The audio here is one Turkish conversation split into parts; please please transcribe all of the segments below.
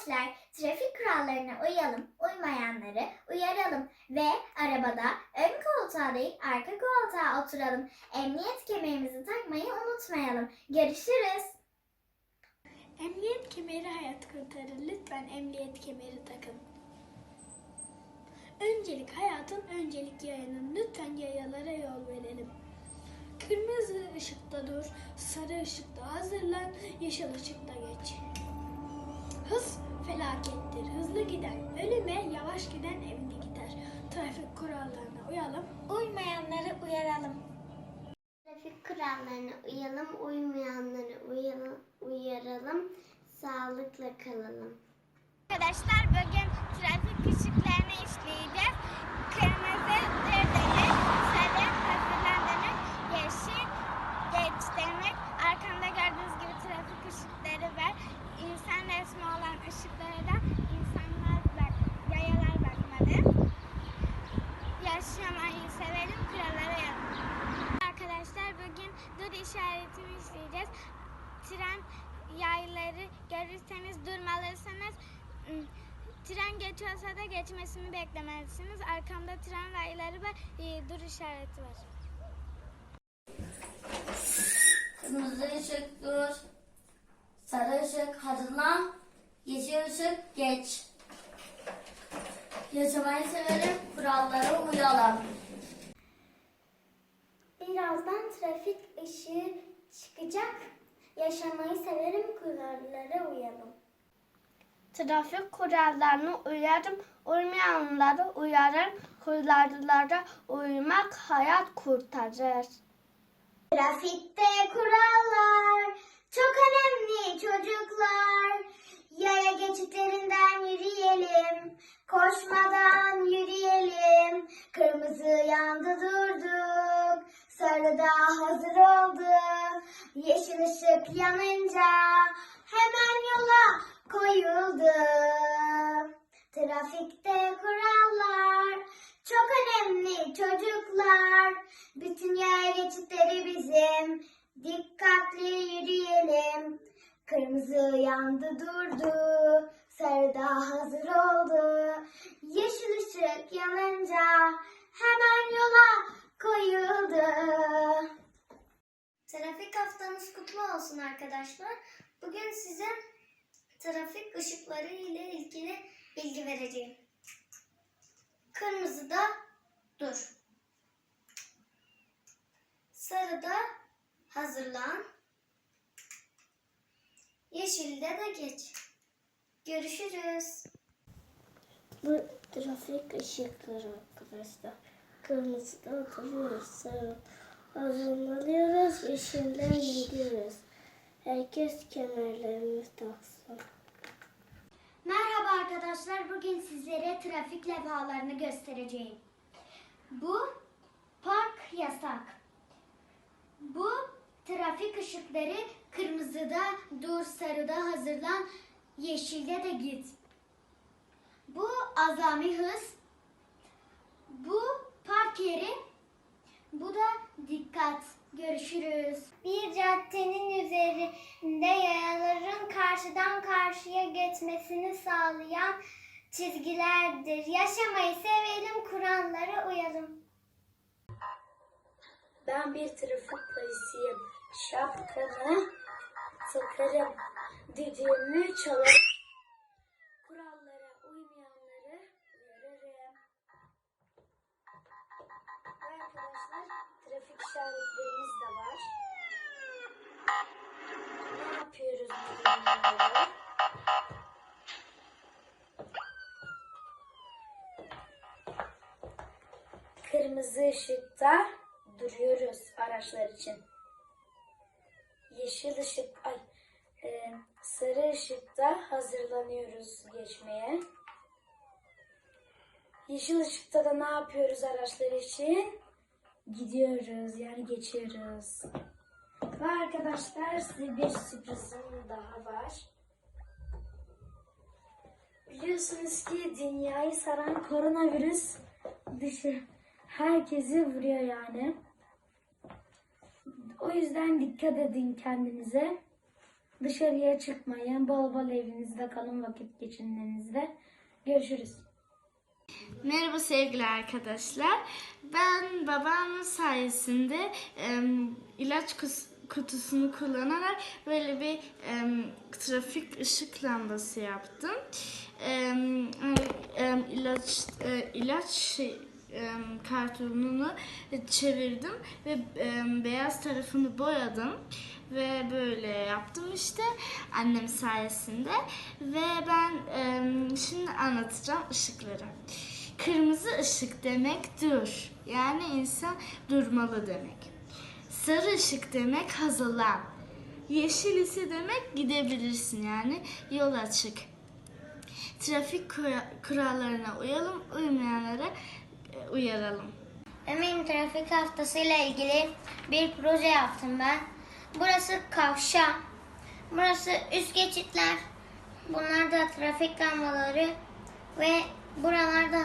Arkadaşlar trafik kurallarına uyalım, uymayanları uyaralım ve arabada ön koltuğa değil arka koltuğa oturalım. Emniyet kemerimizi takmayı unutmayalım. Görüşürüz. Emniyet kemeri hayat kurtarır. Lütfen emniyet kemeri takın. Öncelik hayatın, öncelik yayanın. Lütfen yayalara yol verelim. Kırmızı ışıkta dur, sarı ışıkta hazırlan, yeşil ışıkta geç. Hız felakettir. Hızlı giden ölüme, yavaş giden evine gider. Trafik kurallarına uyalım. Uymayanları uyaralım. Trafik kurallarına uyalım, uymayanları uyalım, uyaralım. Sağlıkla kalalım. Arkadaşlar bugün trafik ışıklarını işleyeceğiz. Kırmızı dur demek, sarı hazırlan demek, yeşil geç demek. Arkamda gördüğünüz gibi trafik ışıkları var. İnsan resmi olan ışıklara da insanlar bak, yayalar bakmadı. Yaşamayı sevelim, kurallara uyalım. Arkadaşlar bugün dur işaretini işleyeceğiz. Tren yayları görürseniz durmalısınız. Hmm, Tren geçiyorsa da geçmesini beklemelisiniz. Arkamda tren rayları ve e, dur işareti var. Kırmızı ışık dur. Sarı ışık hazırlan. Yeşil ışık geç. Yaşamayı severim, kurallara uyalım. Birazdan trafik ışığı çıkacak. Yaşamayı severim, kurallara uyalım. Trafik kurallarına uyarım, uymayanları uyarım, kurallara uymak hayat kurtarır. Trafikte kurallar çok önemli çocuklar. Yaya geçitlerinden yürüyelim, koşmadan yürüyelim. Kırmızı yandı durduk, sarıda hazır olduk. Yeşil ışık yanınca hemen yola koyuldu. Trafikte kurallar çok önemli çocuklar. Bütün yaya geçitleri bizim. Dikkatli yürüyelim. Kırmızı yandı durdu. Sarıda hazır oldu. Yeşil ışık yanınca hemen yola koyuldu. Trafik haftanız kutlu olsun arkadaşlar. Bugün size trafik ışıkları ile ilgili bilgi vereceğim. Kırmızıda dur. Sarıda hazırlan. Yeşilde de geç. Görüşürüz. Bu trafik ışıkları arkadaşlar. Kırmızıda duruyoruz, sarı hazırlanıyoruz, yeşilden gidiyoruz. Herkes kemerlerini taksın. Merhaba arkadaşlar. Bugün sizlere trafik levhalarını göstereceğim. Bu park yasak. Bu trafik ışıkları kırmızıda dur, sarıda hazırlan, yeşilde de git. Bu azami hız. Bu park yeri. Bu da dikkat. Görüşürüz. Bir caddenin üzerinde yayaların karşıdan karşıya geçmesini sağlayan çizgilerdir. Yaşamayı sevelim, kurallara uyalım. Ben bir trafik polisiyim. Şapkamı takarım. Düdüğümü çalarım. Kurallara uymayanları uyarırım. Ve trafik işaretlerimiz var. Ne yapıyoruz? Kırmızı ışıkta duruyoruz araçlar için. Yeşil ışık, ay, e, sarı ışıkta hazırlanıyoruz geçmeye. Yeşil ışıkta da ne yapıyoruz araçlar için? Gidiyoruz yani geçiyoruz. Ve arkadaşlar size bir sürprizim daha var. Biliyorsunuz ki dünyayı saran koronavirüs dışı herkesi vuruyor yani. O yüzden dikkat edin kendinize. Dışarıya çıkmayın. Bol bol evinizde kalın vakit geçirinizde. Görüşürüz. Merhaba sevgili arkadaşlar. Ben babamın sayesinde em, ilaç kutusunu kullanarak böyle bir em, trafik ışık lambası yaptım. Em, em, ilaç e, ilaç şey, kartonunu çevirdim ve beyaz tarafını boyadım ve böyle yaptım işte annem sayesinde ve ben şimdi anlatacağım ışıkları. Kırmızı ışık demek dur. Yani insan durmalı demek. Sarı ışık demek hazırlan. Yeşil ise demek gidebilirsin yani yol açık. Trafik kura- kurallarına uyalım, uymayanlara uyaralım. Emin trafik haftası ile ilgili bir proje yaptım ben. Burası kavşak. Burası üst geçitler. Bunlar da trafik lambaları ve buralarda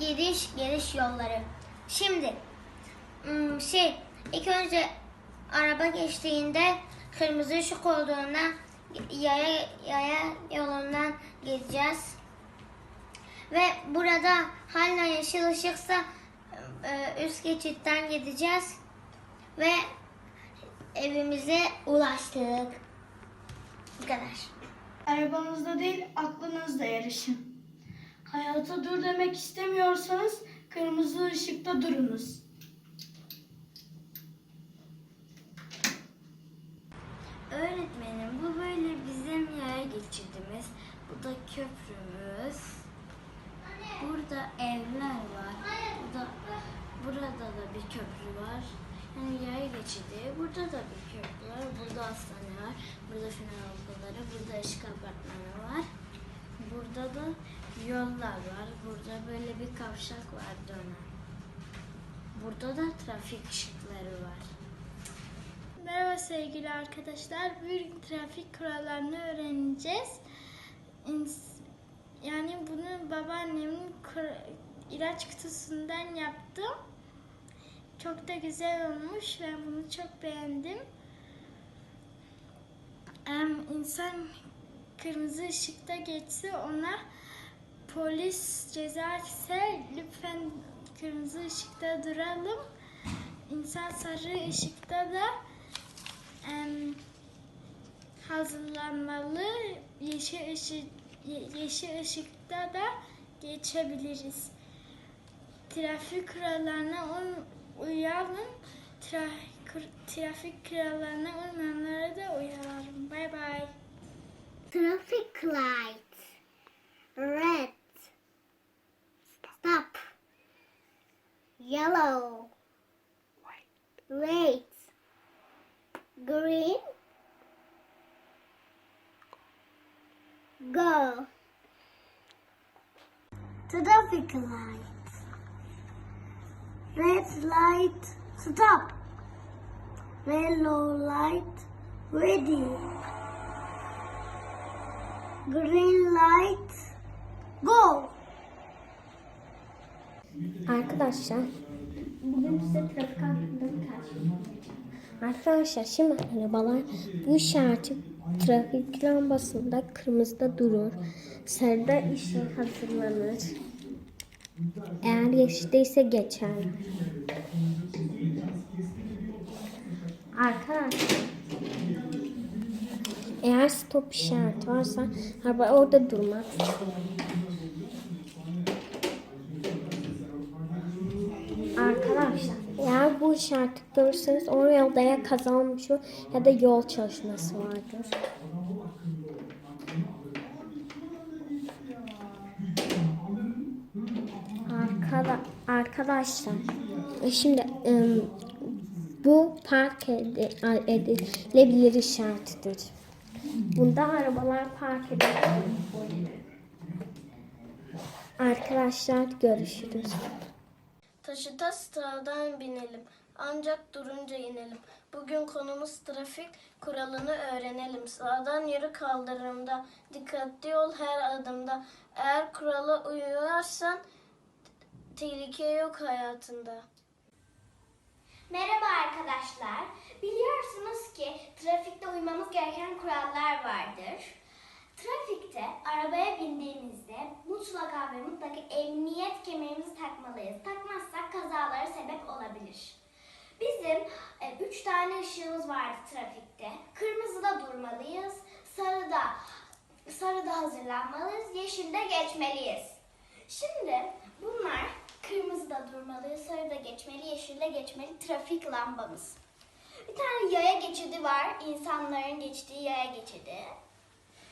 gidiş geliş yolları. Şimdi hmm, şey ilk önce araba geçtiğinde kırmızı ışık olduğunda yaya, yaya yolundan gideceğiz. Ve burada hala yeşil ışıksa e, üst geçitten gideceğiz. Ve evimize ulaştık. Bu kadar. Arabanızda değil aklınızda yarışın. Hayata dur demek istemiyorsanız kırmızı ışıkta durunuz. Öğretmenim bu böyle bizim yaya geçidimiz. Bu da köprümüz. Burada evler var. Burada, burada da bir köprü var. Yani yaya geçidi. Burada da bir köprü var. Burada hastane var. Burada final okulları. Burada ışık apartmanı var. Burada da yollar var. Burada böyle bir kavşak var dönen. Burada da trafik ışıkları var. Merhaba sevgili arkadaşlar. Bugün trafik kurallarını öğreneceğiz. İns- Yani bunu babaannemin ilaç kutusundan yaptım. Çok da güzel olmuş. Ben bunu çok beğendim. Em, insan kırmızı ışıkta geçse ona polis ceza ise lütfen kırmızı ışıkta duralım. İnsan sarı ışıkta da em, hazırlanmalı. Yeşil ışık ye- yeşil ışıkta da geçebiliriz. Trafik kurallarına uy- uyalım. Tra- kur- trafik kurallarına uymayanlara da uyaralım. Bay bay. Traffic light. Red. Stop. Yellow. Wait. Green. Go. Traffic light. Red light. Stop. Yellow light. Ready. Green light. Go. Arkadaşlar bugün size trafik hakkında birkaç şey Arkadaşlar şimdi arabalar bu işareti trafik lambasında kırmızıda durur. Sarıda ışık hazırlanır. Eğer yeşilde ise geçer. Arkadaşlar eğer stop işareti varsa araba orada durmaz. Arkadaşlar eğer bu işareti görürseniz o yolda ya kaza olmuş olur ya da yol çalışması vardır. Arkada, arkadaşlar şimdi bu park edi- edilebilir işaretidir. Bunda arabalar park edilebilir. Arkadaşlar görüşürüz. Taşıta sağdan binelim. Ancak durunca inelim. Bugün konumuz trafik kuralını öğrenelim. Sağdan yürü kaldırımda. Dikkatli ol her adımda. Eğer kurala uyarsan tehlike yok hayatında. Merhaba arkadaşlar. Biliyorsunuz ki trafikte uymamız gereken kurallar vardır. Trafikte arabaya bindiğimizde mutlaka ve mutlaka emniyet kemerimizi takmalıyız. Takmazsak kazalara sebep olabilir. Bizim e, üç tane ışığımız vardı trafikte. Kırmızıda durmalıyız, sarıda sarıda hazırlanmalıyız, yeşilde geçmeliyiz. Şimdi bunlar kırmızıda durmalı, sarıda geçmeli, yeşilde geçmeli trafik lambamız. Bir tane yaya geçidi var, insanların geçtiği yaya geçidi.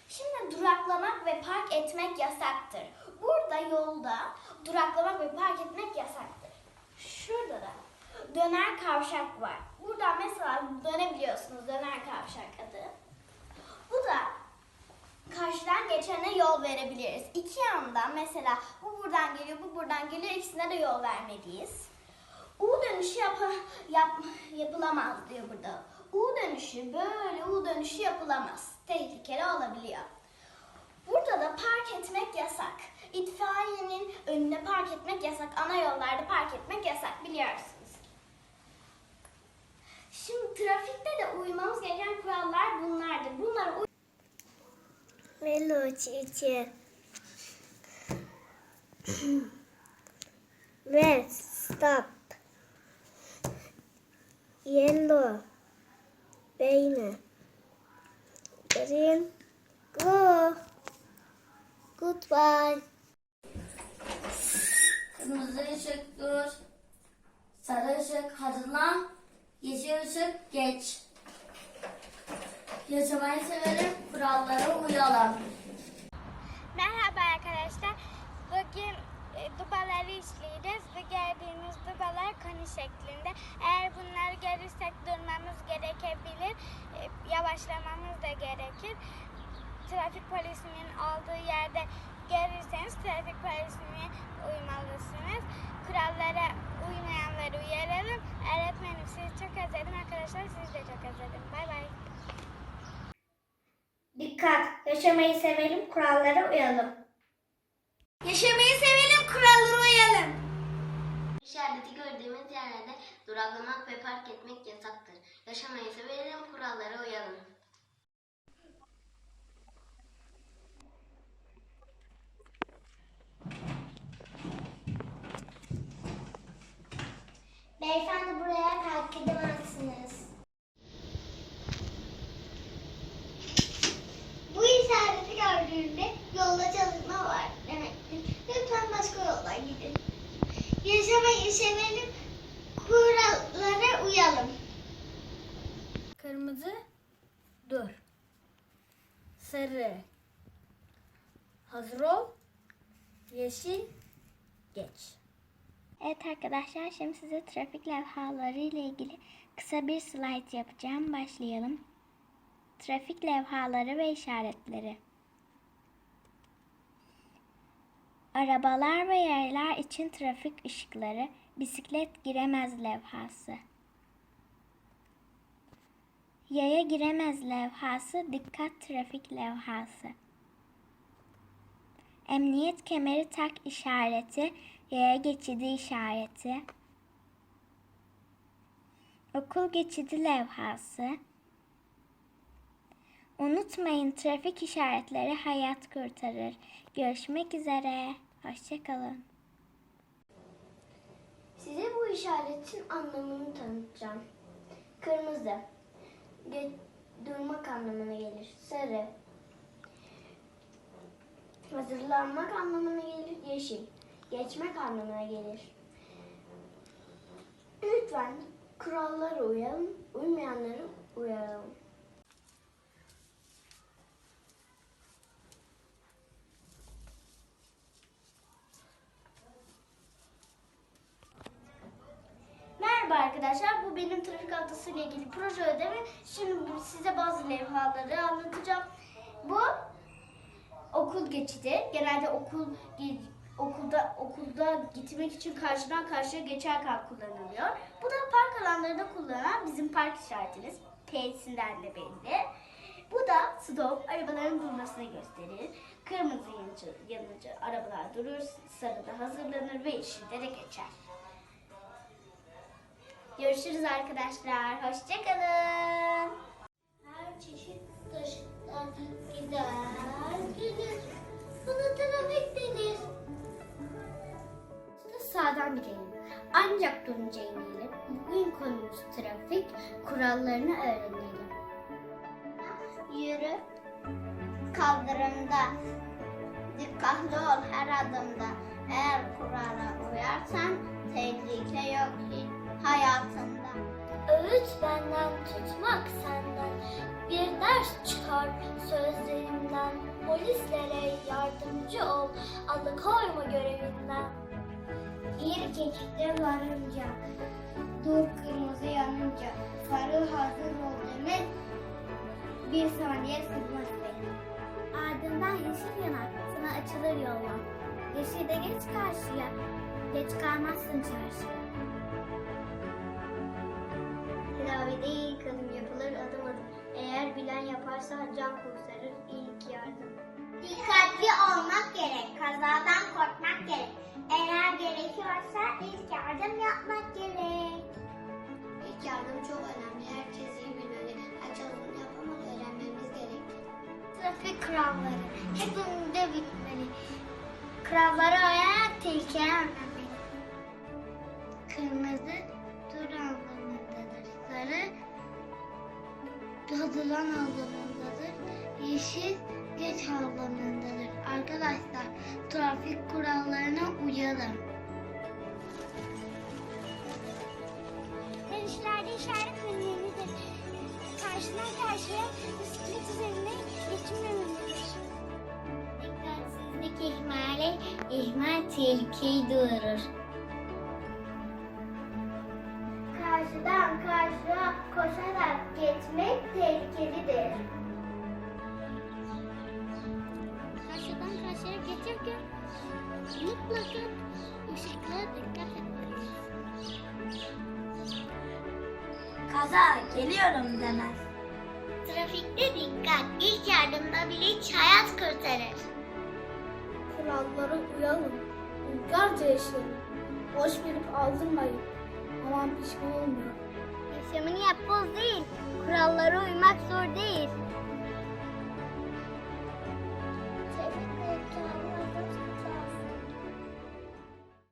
Şimdi duraklamak ve park etmek yasaktır. Burada yolda duraklamak ve park etmek yasaktır. Şurada da döner kavşak var. Buradan mesela dönebiliyorsunuz döner kavşak adı. Bu da karşıdan geçene yol verebiliriz. İki yandan mesela bu buradan geliyor, bu buradan geliyor. İkisine de yol vermeliyiz. U dönüşü yap yap yapılamaz diyor burada. U dönüşü böyle U dönüşü yapılamaz. Tehlikeli olabiliyor. Burada da park etmek yasak. İtfaiyenin önüne park etmek yasak. Ana yollarda park etmek yasak biliyorsunuz. Şimdi trafikte de uymamız gereken kurallar bunlardır. Bunlara uy- Melo çiçeği. Red, stop. Yellow, beine. Green, go. Goodbye. Kırmızı ışık dur. Sarı ışık hazırlan. Işık geç. Yaşamayı severim, kurallara uyalım. Merhaba arkadaşlar. Bugün e, dubaları işleyeceğiz. Bu gördüğünüz dubalar koni şeklinde. Eğer bunları görürsek durmamız gerekebilir. E, Yavaşlamamız da gerekir. Trafik polisinin olduğu yerde görürseniz trafik polisine uymalısınız. Kurallara uymayanları uyaralım. Öğretmenim sizi çok özledim arkadaşlar. Sizi de çok özledim. Bay bay. Dikkat! Yaşamayı sevelim, kurallara uyalım. Yaşamayı sevelim, kurallara uyalım. İşareti gördüğümüz yerlerde duraklamak ve park etmek yasaktır. Yaşamayı sevelim, kurallara uyalım. Beyefendi buraya park edemezsiniz. Bu işareti gördüğünde yolda çalışma var demektir. Lütfen başka yoldan gidin. Sevelim, kurallara uyalım. Kırmızı dur. Sarı hazır ol. Yeşil geç. Evet arkadaşlar şimdi size trafik levhaları ile ilgili kısa bir slide yapacağım. Başlayalım. Trafik levhaları ve işaretleri. Arabalar ve yaylar için trafik ışıkları, bisiklet giremez levhası. Yaya giremez levhası, dikkat trafik levhası. Emniyet kemeri tak işareti, yaya geçidi işareti. Okul geçidi levhası. Unutmayın trafik işaretleri hayat kurtarır. Görüşmek üzere. Hoşçakalın. Size bu işaretin anlamını tanıtacağım. Kırmızı durmak anlamına gelir. Sarı hazırlanmak anlamına gelir. Yeşil geçmek anlamına gelir. Lütfen kurallara uyalım, uymayanları uyaralım. Merhaba arkadaşlar, bu benim trafik haftası ile ilgili proje ödevi. Şimdi size bazı levhaları anlatacağım. Bu okul geçidi. Genelde okul okulda okulda gitmek için karşıdan karşıya geçerken kullanılıyor. Bu da park alanlarında kullanılan bizim park işaretimiz. T'sinden de belli. Bu da stop, arabaların durmasını gösterir. Kırmızı yanıcı, yanıcı arabalar durur, sarıda hazırlanır ve yeşilde de geçer. Görüşürüz arkadaşlar. Hoşçakalın. Her çeşit ışıklar gider gelir. Buna trafik denir. Sağdan gidelim. Ancak durunca inelim. Bugün konumuz trafik kurallarını öğrenelim. Yürü kaldırımda. Dikkatli ol her adımda. Eğer kurala uyarsan tehlike yok hiç hayatında. Öğüt benden tutmak senden. Bir ders çıkar sözlerimden. Polislere yardımcı ol. Alıkoyma görevinden. Bir geçişte varınca, dur kırmızı yanınca, sarı hazır ol demek bir saniye sürmez benim. Ardından yeşil yanar, sana açılır yollar. Yeşilde geç karşıya, geç kalmazsın çarşıya. Tedavi değil kadın yapılır adım adım. Eğer bilen yaparsa can kurtarır ilk yardım. Dikkatli olmak gerek, kazadan korkmak gerek. Eğer gerekiyorsa ilk yardım yapmak gerek. İlk yardım çok önemli, herkes iyi bilmeli. Herkes bunu yapamalı, öğrenmemiz gerek. Trafik kuralları hep önünde bitmeli. Kurallara uyarak tehlikeye önlemeli. Kırmızı Sarı hazırlan anlamındadır. Yeşil geç anlamındadır. Arkadaşlar trafik kurallarına uyalım. Dönüşlerde işaret önemlidir. Karşıdan karşıya bisiklet üzerine geçmemelidir. Dikkatsizlik ihmali, ihmal tehlikeyi doğurur. Koşarak geçmek tehlikelidir. Karşıdan karşıya geçerken mutlaka ışıklara dikkat etmeliyiz. Kaza geliyorum demez. Trafikte dikkat, ilk yardımda bilinç hayat kurtarır. Kurallara uyalım. Uygarca yaşayalım. Boş verip aldırmayın. Aman pişman olmayın. Yaşamını yap boz değil, kurallara uymak zor değil.